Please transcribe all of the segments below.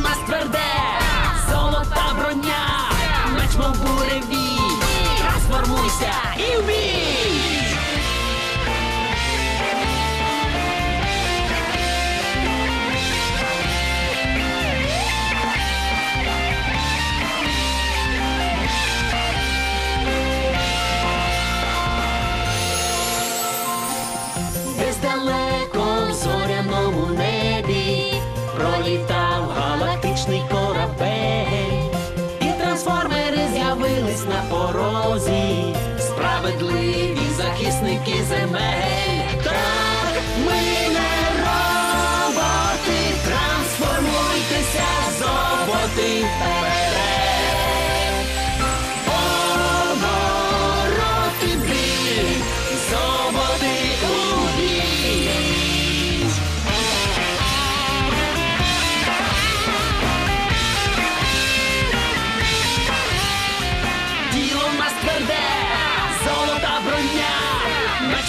must burn зібрались на порозі, справедливі захисники земель. Так ми не роботи, трансформуйтеся, зоботи.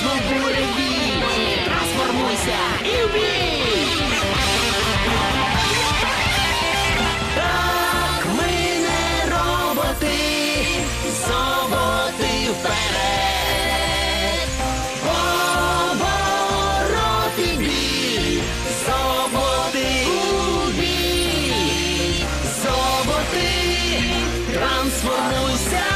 Вічно буревій! Трансформуйся і вбій! Так ми не роботи, зоботи вперед! Обороти бій! Зоботи у бій! Трансформуйся!